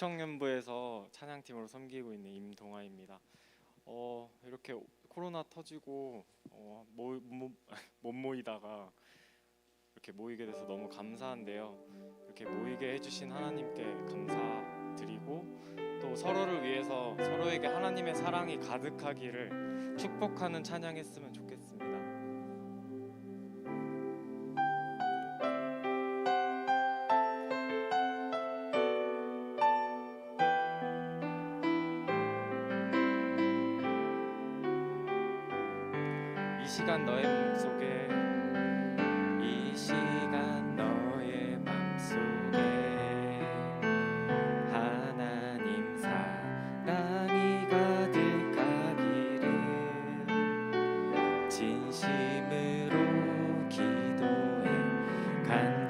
이청년부에서 찬양팀으로 섬기고 있는 임동아입니다. 어, 이렇게 코로나 터지고 어, 모, 모, 못 모이다가 이렇게 모이게 돼서 너무 감사한데요. 이렇게 모이게 해주신 하나님께 감사드리고 또 서로를 위해서 서로에게 하나님의 사랑이 가득하기를 축복하는 찬양했으면 좋겠습니다. 간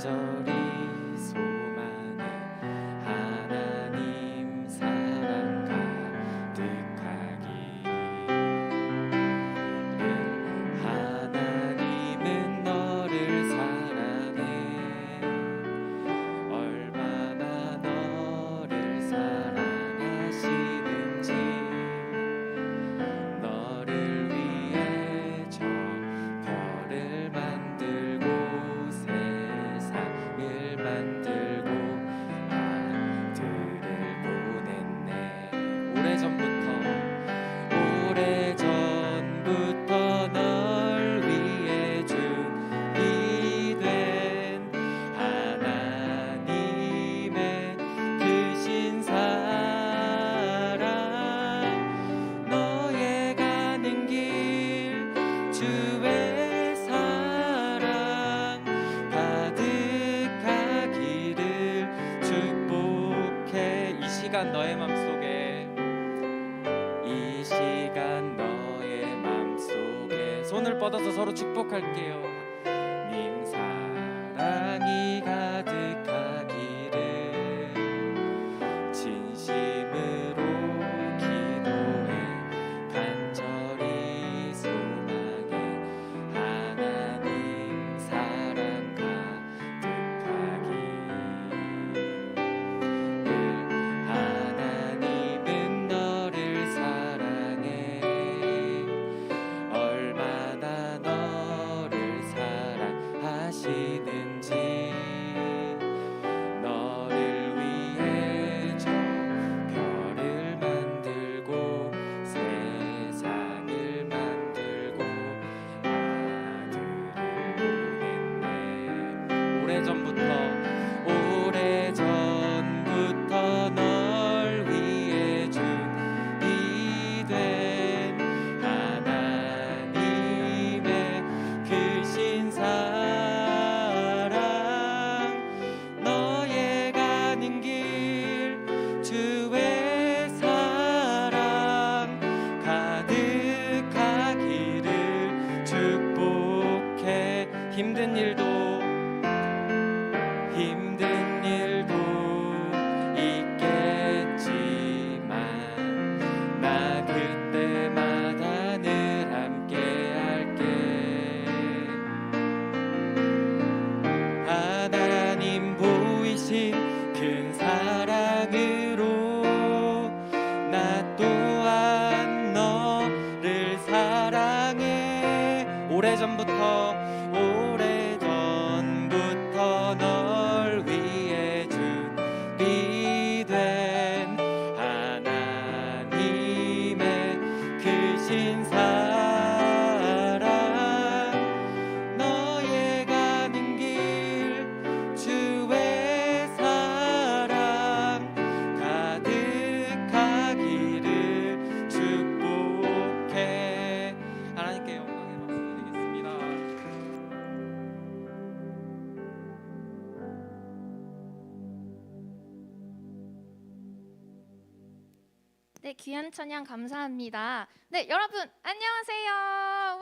네, 귀한 찬양 감사합니다. 네, 여러분 안녕하세요.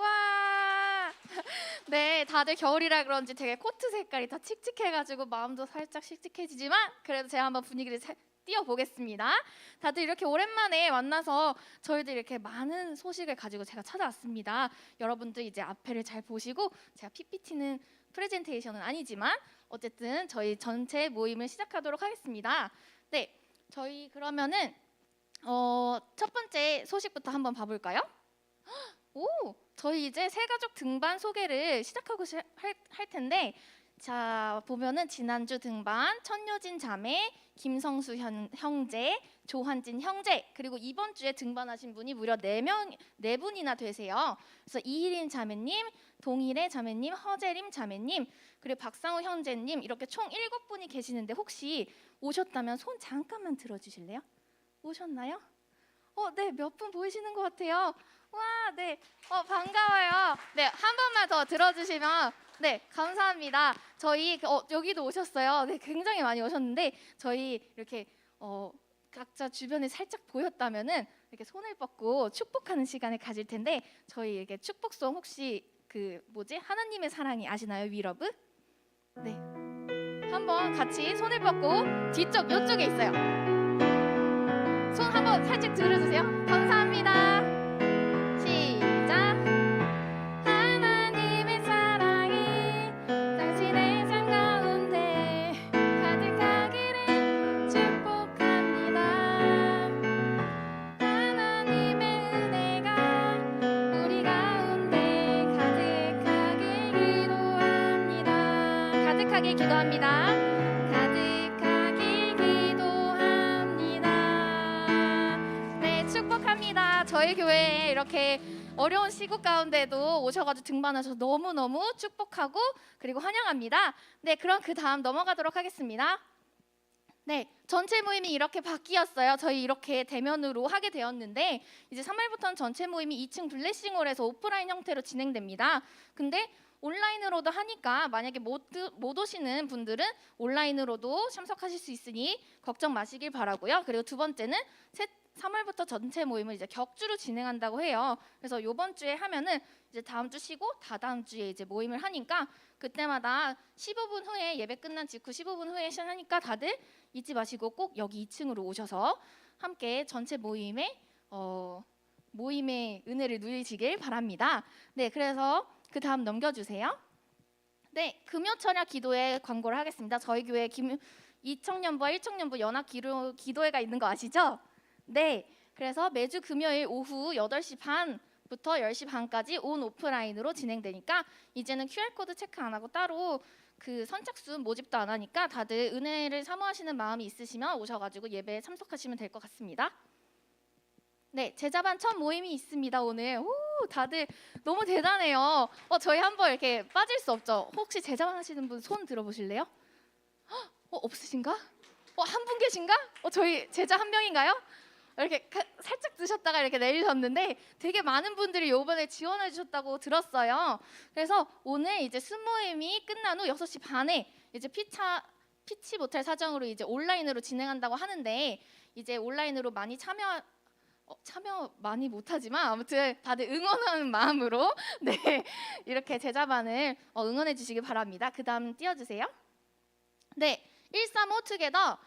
와. 네, 다들 겨울이라 그런지 되게 코트 색깔이 다 칙칙해가지고 마음도 살짝 칙칙해지지만 그래도 제가 한번 분위기를 살- 띄워보겠습니다. 다들 이렇게 오랜만에 만나서 저희들 이렇게 많은 소식을 가지고 제가 찾아왔습니다. 여러분들 이제 앞에를 잘 보시고 제가 PPT는 프레젠테이션은 아니지만 어쨌든 저희 전체 모임을 시작하도록 하겠습니다. 네, 저희 그러면은 어, 첫 번째 소식부터 한번 봐볼까요? 오, 저희 이제 새 가족 등반 소개를 시작하고 시, 할, 할 텐데 자 보면은 지난주 등반 천효진 자매, 김성수 현, 형제, 조한진 형제 그리고 이번 주에 등반하신 분이 무려 네명네 분이나 되세요. 그래서 이희린 자매님, 동일의 자매님, 허재림 자매님 그리고 박상우 형제님 이렇게 총 일곱 분이 계시는데 혹시 오셨다면 손 잠깐만 들어주실래요? 오셨나요? 어, 네, 몇 분 보이시는 것 같아요. 와, 네, 어, 반가워요. 네, 한 번만 더 들어주시면, 네, 감사합니다. 저희 어, 여기도 오셨어요. 네, 굉장히 많이 오셨는데 저희 이렇게 어, 각자 주변에 살짝 보였다면은 이렇게 손을 뻗고 축복하는 시간을 가질 텐데 저희 이렇게 축복송 혹시 그 뭐지 하나님의 사랑이 아시나요, 위러브? 네, 한번 같이 손을 뻗고 뒤쪽 이쪽에 있어요. 손 한번 살짝 들어주세요. 감사합니다. 어려운 시국 가운데도 오셔가지고 등반하셔서 너무너무 축복하고 그리고 환영합니다. 네, 그럼 그 다음 넘어가도록 하겠습니다. 네, 전체 모임이 이렇게 바뀌었어요. 저희 이렇게 대면으로 하게 되었는데 이제 3월부터는 전체 모임이 2층 블레싱홀에서 오프라인 형태로 진행됩니다. 근데 온라인으로도 하니까 만약에 못, 못 오시는 분들은 온라인으로도 참석하실 수 있으니 걱정 마시길 바라고요. 그리고 두 번째는 세, 3월부터 전체 모임을 이제 격주로 진행한다고 해요. 그래서 이번 주에 하면은 이제 다음 주 쉬고 다다음 주에 이제 모임을 하니까 그때마다 15분 후에 예배 끝난 직후 15분 후에 시작하니까 다들 잊지 마시고 꼭 여기 2층으로 오셔서 함께 전체 모임에 어, 모임의 은혜를 누리시길 바랍니다. 네, 그래서 그 다음 넘겨주세요. 네, 금요철야 기도회 광고를 하겠습니다. 저희 교회 김, 2청년부와 1청년부 연합 기도, 기도회가 있는 거 아시죠? 네, 그래서 매주 금요일 오후 8시 반부터 10시 반까지 온 오프라인으로 진행되니까 이제는 QR 코드 체크 안 하고 따로 그 선착순 모집도 안 하니까 다들 은혜를 사모하시는 마음이 있으시면 오셔가지고 예배에 참석하시면 될 것 같습니다. 네, 제자반 첫 모임이 있습니다 오늘. 오, 다들 너무 대단해요. 어, 저희 한번 이렇게 빠질 수 없죠. 혹시 제자반 하시는 분 손 들어보실래요? 헉, 어, 없으신가? 어, 한 분 계신가? 어, 저희 제자 한 명인가요? 이렇게 가- 살짝 드셨다가 이렇게 내리셨는데 되게 많은 분들이 이번에 지원해 주셨다고 들었어요. 그래서 오늘 이제 순모임이 끝난 후 6시 반에 이제 피차 피치 못할 사정으로 이제 온라인으로 진행한다고 하는데 이제 온라인으로 많이 참여 어, 참여 많이 못하지만 아무튼 다들 응원하는 마음으로 네 이렇게 제자반을 어, 응원해 주시기 바랍니다. 그 다음 띄워주세요. 네, 135 투게더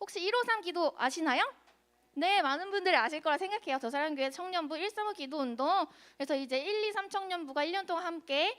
혹시 153 기도 아시나요? 네, 많은 분들이 아실 거라 생각해요. 저사랑교회 청년부 135 기도 운동. 그래서 이제 1, 2, 3 청년부가 1년 동안 함께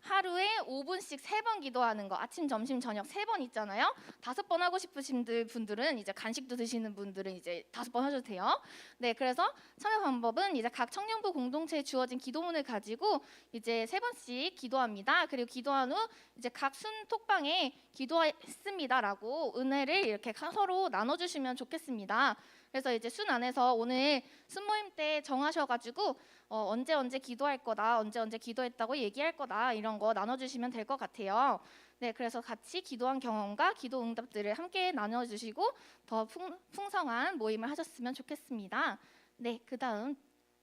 하루에 5분씩 세번 기도하는 거. 아침, 점심, 저녁 세번 있잖아요. 다섯 번 하고 싶으신 분들은 이제 간식도 드시는 분들은 이제 다섯 번 하셔도 돼요. 네, 그래서 참여 방법은 이제 각 청년부 공동체에 주어진 기도문을 가지고 이제 세 번씩 기도합니다. 그리고 기도한 후 이제 각 순 톡방에 기도했습니다라고 은혜를 이렇게 서로 나눠 주시면 좋겠습니다. 그래서 이제 순 안에서 오늘 순 모임 때 정하셔가지고 어, 언제 언제 기도할 거다, 언제 언제 기도했다고 얘기할 거다 이런 거 나눠주시면 될 것 같아요. 네, 그래서 같이 기도한 경험과 기도 응답들을 함께 나눠주시고 더 풍, 풍성한 모임을 하셨으면 좋겠습니다. 네, 그 다음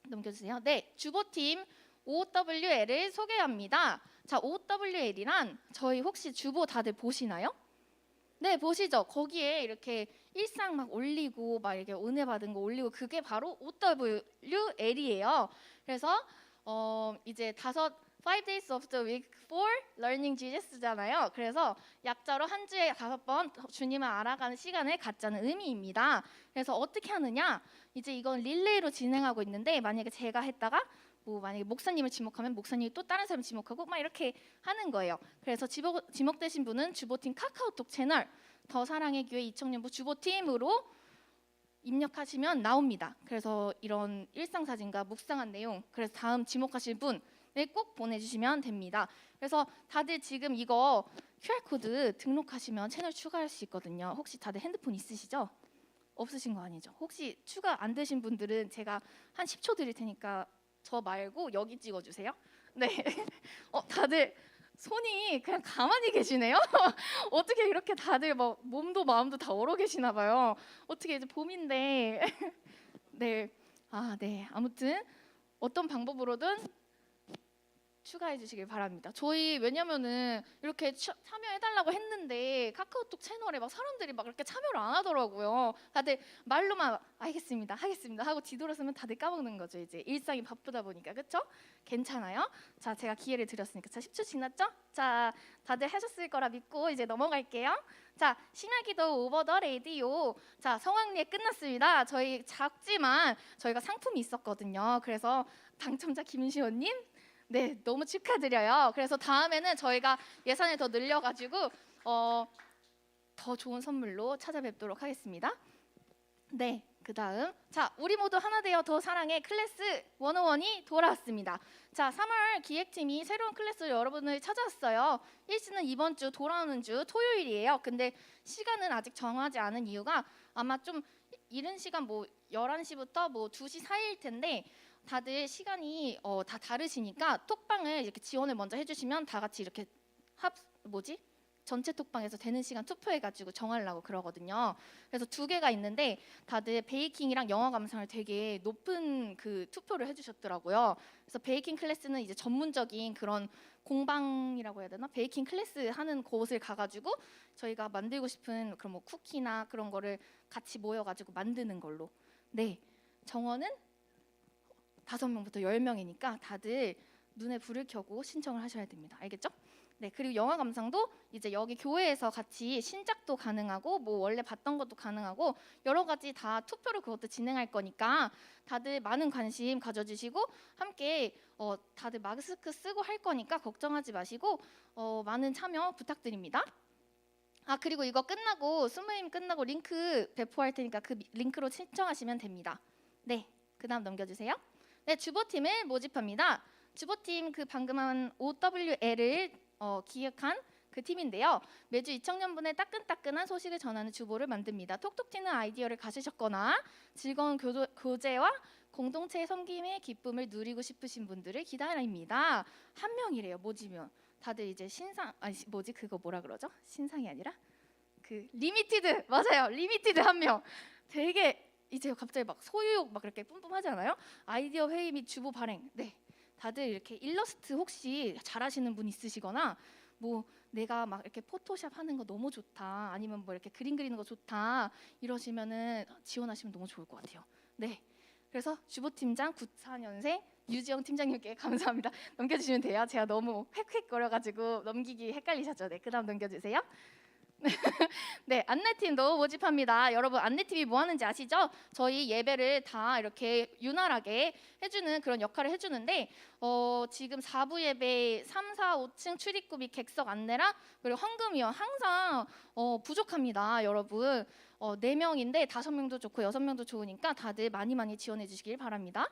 넘겨주세요. 네, 주보팀 OWL을 소개합니다. 자, OWL이란 저희 혹시 주보 다들 보시나요? 네, 보시죠. 거기에 이렇게 일상 막 올리고 막 이렇게 은혜 받은 거 올리고 그게 바로 OWL이에요. 그래서 어 이제 다섯 five days of the week for learning Jesus잖아요. 그래서 약자로 한 주에 다섯 번 주님을 알아가는 시간을 갖자는 의미입니다. 그래서 어떻게 하느냐? 이제 이건 릴레이로 진행하고 있는데 만약에 제가 했다가 뭐 만약에 목사님을 지목하면 목사님이 또 다른 사람 지목하고 막 이렇게 하는 거예요. 그래서 지목, 지목되신 분은 주보팀 카카오톡 채널 더 사랑의 교회 이청년부 주보팀으로 입력하시면 나옵니다. 그래서 이런 일상 사진과 묵상한 내용, 그래서 다음 지목하실 분을 꼭 보내주시면 됩니다. 그래서 다들 지금 이거 QR 코드 등록하시면 채널 추가할 수 있거든요. 혹시 다들 핸드폰 있으시죠? 없으신 거 아니죠? 혹시 추가 안 되신 분들은 제가 한 10초 드릴 테니까 저 말고 여기 찍어주세요. 네. 어 다들 손이 그냥 가만히 계시네요. 어떻게 이렇게 다들 막 몸도 마음도 다 얼어 계시나 봐요. 어떻게 이제 봄인데 네. 아, 네. 아무튼 어떤 방법으로든 추가해 주시길 바랍니다. 저희 왜냐면은 이렇게 추- 참여해 달라고 했는데 카카오톡 채널에 막 사람들이 막 이렇게 참여를 안 하더라고요. 다들 말로만 알겠습니다. 하겠습니다. 하고 뒤돌아서면 다들 까먹는 거죠. 이제 일상이 바쁘다 보니까. 그렇죠? 괜찮아요. 자, 제가 기회를 드렸으니까 자, 10초 지났죠? 자, 다들 하셨을 거라 믿고 이제 넘어갈게요. 자, 신화기도 오버 더 레디오. 자, 성황리에 끝났습니다. 저희 작지만 저희가 상품이 있었거든요. 그래서 당첨자 김시원님, 네, 너무 축하드려요. 그래서 다음에는 저희가 예산을 더 늘려가지고 어, 더 좋은 선물로 찾아뵙도록 하겠습니다. 네, 그 다음 자, 우리 모두 하나 되어 더 사랑해 클래스 101이 돌아왔습니다. 자, 3월 기획팀이 새로운 클래스 여러분을 찾아왔어요. 1시는 이번 주 돌아오는 주 토요일이에요. 근데 시간은 아직 정하지 않은 이유가 아마 좀 이른 시간 뭐 11시부터 뭐 2시 사이일 텐데 다들 시간이 어, 다 다르시니까 톡방을 이렇게 지원을 먼저 해주시면 다 같이 이렇게 합 뭐지 전체 톡방에서 되는 시간 투표해가지고 정하려고 그러거든요. 그래서 두 개가 있는데 다들 베이킹이랑 영어 감상을 되게 높은 그 투표를 해주셨더라고요. 그래서 베이킹 클래스는 이제 전문적인 그런 공방이라고 해야 되나 베이킹 클래스 하는 곳을 가가지고 저희가 만들고 싶은 그런 뭐 쿠키나 그런 거를 같이 모여가지고 만드는 걸로. 네, 정원은 다섯 명부터 열 명이니까 다들 눈에 불을 켜고 신청을 하셔야 됩니다. 알겠죠? 네, 그리고 영화 감상도 이제 여기 교회에서 같이 신작도 가능하고 뭐 원래 봤던 것도 가능하고 여러 가지 다 투표로 그것도 진행할 거니까 다들 많은 관심 가져주시고 함께 어, 다들 마스크 쓰고 할 거니까 걱정하지 마시고 어, 많은 참여 부탁드립니다. 아 그리고 이거 끝나고 스무임 끝나고 링크 배포할 테니까 그 미- 링크로 신청하시면 됩니다. 네, 그다음 넘겨주세요. 네, 주보팀을 모집합니다. 주보팀 그 방금 한 OWL을 어, 기획한 그 팀인데요. 매주 2청년분의 따끈따끈한 소식을 전하는 주보를 만듭니다. 톡톡 튀는 아이디어를 가지셨거나 즐거운 교도, 교제와 공동체의 섬김의 기쁨을 누리고 싶으신 분들을 기다립니다. 한 명이래요. 모집면 다들 이제 신상 아니 시- 뭐지 그거 뭐라 그러죠? 신상이 아니라 그 리미티드 맞아요. 리미티드 한 명. 되게 이제 갑자기 막 소유욕 막 이렇게 뿜뿜하지 않아요? 아이디어 회의 및 주보 발행. 네. 다들 이렇게 일러스트 혹시 잘하시는 분 있으시거나 뭐 내가 막 이렇게 포토샵 하는 거 너무 좋다. 아니면 뭐 이렇게 그림 그리는 거 좋다. 이러시면은 지원하시면 너무 좋을 것 같아요. 네. 그래서 주보 팀장 94년생 유지영 팀장님께 감사합니다. 넘겨주시면 돼요. 제가 너무 획획거려가지고 넘기기 헷갈리셨죠? 네, 그다음 넘겨주세요. 네, 안내팀도 모집합니다. 여러분 안내팀이 뭐 하는지 아시죠? 저희 예배를 다 이렇게 윤활하게 해주는 그런 역할을 해주는데 어, 지금 4부 예배 3, 4, 5층 출입구 및 객석 안내랑 그리고 황금위원 항상 어, 부족합니다, 여러분. 어, 4명인데 5명도 좋고 6명도 좋으니까 다들 많이 많이 지원해 주시길 바랍니다.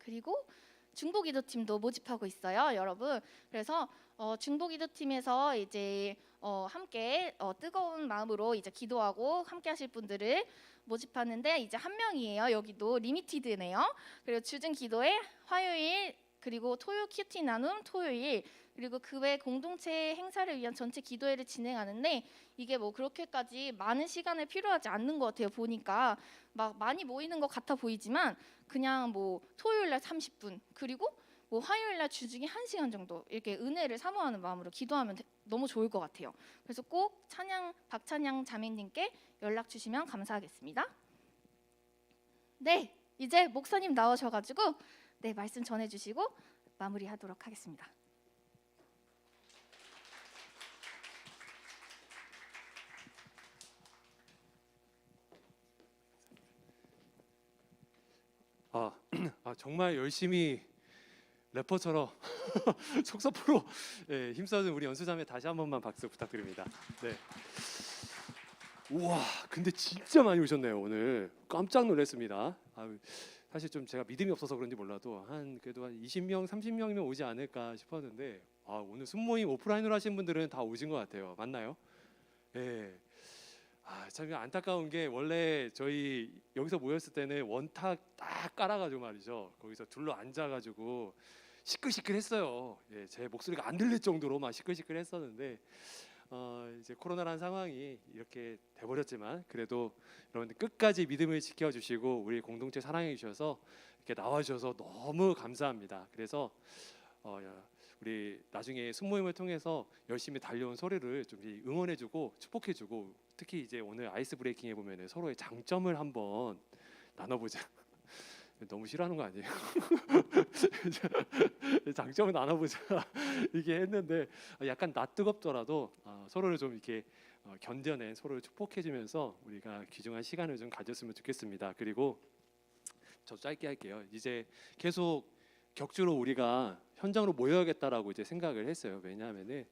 그리고 중보기도팀도 모집하고 있어요, 여러분. 그래서 어, 중보기도팀에서 이제 어, 함께 어, 뜨거운 마음으로 이제 기도하고 함께 하실 분들을 모집하는데 이제 한 명이에요. 여기도 리미티드네요. 그리고 주중 기도회 화요일 그리고 토요 큐티 나눔 토요일 그리고 그 외 공동체 행사를 위한 전체 기도회를 진행하는데 이게 뭐 그렇게까지 많은 시간을 필요하지 않는 것 같아요. 보니까 막 많이 모이는 것 같아 보이지만 그냥 뭐 토요일 날 30분 그리고 뭐 화요일 날 주중에 1시간 정도 이렇게 은혜를 사모하는 마음으로 기도하면 되- 너무 좋을 것 같아요. 그래서 꼭 찬양 박찬양 자매님께 연락 주시면 감사하겠습니다. 네, 이제 목사님 나오셔 가지고 네 말씀 전해 주시고 마무리하도록 하겠습니다. 아, 아, 정말 열심히 래퍼처럼 속사포로 예, 힘써준 우리 연수자매 다시 한 번만 박수 부탁드립니다. 네. 우와, 근데 진짜 많이 오셨네요 오늘. 깜짝 놀랐습니다. 아, 사실 좀 제가 믿음이 없어서 그런지 몰라도 한 그래도 한 20명, 30명이면 오지 않을까 싶었는데 아, 오늘 순모임 오프라인으로 하신 분들은 다 오신 것 같아요. 맞나요? 예. 아, 참 안타까운 게 원래 저희 여기서 모였을 때는 원탁 딱 깔아가지고 말이죠. 거기서 둘러 앉아가지고 시끌시끌했어요. 예, 제 목소리가 안 들릴 정도로 막 시끌시끌했었는데 어, 이제 코로나라는 상황이 이렇게 돼버렸지만 그래도 여러분들 끝까지 믿음을 지켜주시고 우리 공동체 사랑해 주셔서 이렇게 나와주셔서 너무 감사합니다. 그래서 어, 야, 우리 나중에 순모임을 통해서 열심히 달려온 소리를 좀 응원해주고 축복해주고 특히 이제 오늘 아이스 브레이킹에 보면 서로의 장점을 한번 나눠보자. 너무 싫어하는 거 아니에요? 장점을 나눠보자 이게 했는데 약간 낯 뜨겁더라도 어, 서로를 좀 이렇게 어, 견뎌낸 서로를 축복해주면서 우리가 귀중한 시간을 좀 가졌으면 좋겠습니다. 그리고 저 짧게 할게요. 이제 계속 격주로 우리가 현장으로 모여야겠다라고 이제 생각을 했어요. 왜냐하면은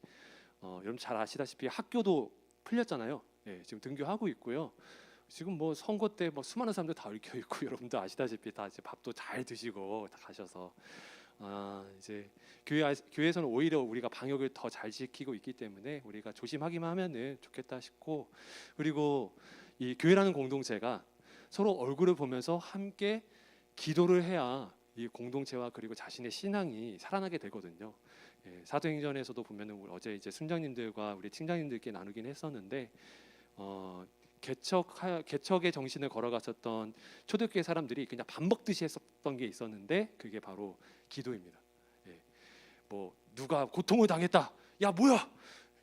어, 여러분 잘 아시다시피 학교도 풀렸잖아요. 예, 지금 등교하고 있고요. 지금 뭐 선거 때 뭐 수많은 사람들 다 얽혀 있고 여러분도 아시다시피 다 이제 밥도 잘 드시고 다 가셔서 아 이제 교회 아- 교회에서는 오히려 우리가 방역을 더 잘 지키고 있기 때문에 우리가 조심하기만 하면은 좋겠다 싶고 그리고 이 교회라는 공동체가 서로 얼굴을 보면서 함께 기도를 해야 이 공동체와 그리고 자신의 신앙이 살아나게 되거든요. 예, 사도행전에서도 보면은 어제 이제 순장님들과 우리 팀장님들께 나누긴 했었는데 어, 개척 개척의 정신을 걸어갔었던 초대교회 사람들이 그냥 밥 먹듯이 했었던 게 있었는데 그게 바로 기도입니다. 예, 뭐 누가 고통을 당했다. 야 뭐야?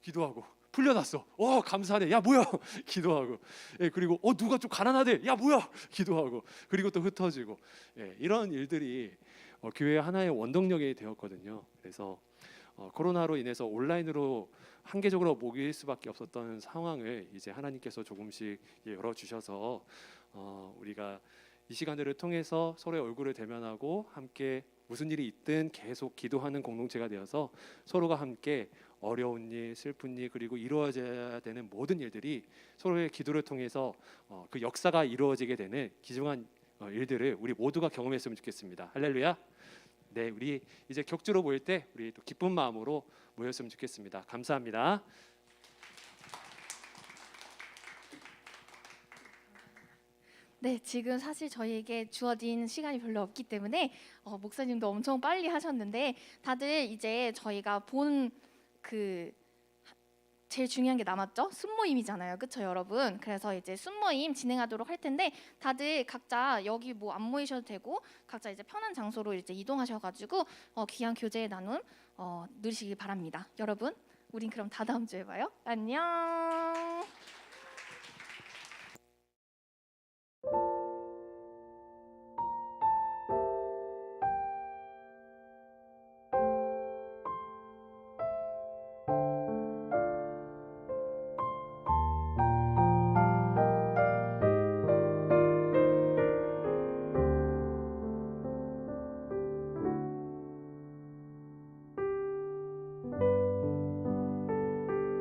기도하고 풀려났어. 어 감사하네. 야 뭐야? 기도하고. 예, 그리고 어 누가 좀 가난하대. 야 뭐야? 기도하고. 그리고 또 흩어지고. 예, 이런 일들이 어, 교회 하나의 원동력이 되었거든요. 그래서 어, 코로나로 인해서 온라인으로 한계적으로 모일 수밖에 없었던 상황을 이제 하나님께서 조금씩 예, 열어 주셔서 어, 우리가 이 시간들을 통해서 서로의 얼굴을 대면하고 함께 무슨 일이 있든 계속 기도하는 공동체가 되어서 서로가 함께 어려운 일, 슬픈 일 그리고 이루어져야 되는 모든 일들이 서로의 기도를 통해서 어, 그 역사가 이루어지게 되는 귀중한 어, 일들을 우리 모두가 경험했으면 좋겠습니다. 할렐루야. 네, 우리 이제 격주로 모일 때 우리 또 기쁜 마음으로 모였으면 좋겠습니다. 감사합니다. 네, 지금 사실 저희에게 주어진 시간이 별로 없기 때문에 어, 목사님도 엄청 빨리 하셨는데 다들 이제 저희가 본 그 제일 중요한 게 남았죠? 순모임이잖아요, 그렇죠, 여러분? 그래서 이제 순모임 진행하도록 할 텐데 다들 각자 여기 뭐 안 모이셔도 되고 각자 이제 편한 장소로 이제 이동하셔 가지고 어, 귀한 교제의 나눔 어, 누리시기 바랍니다, 여러분. 우린 그럼 다 다음 주에 봐요. 안녕.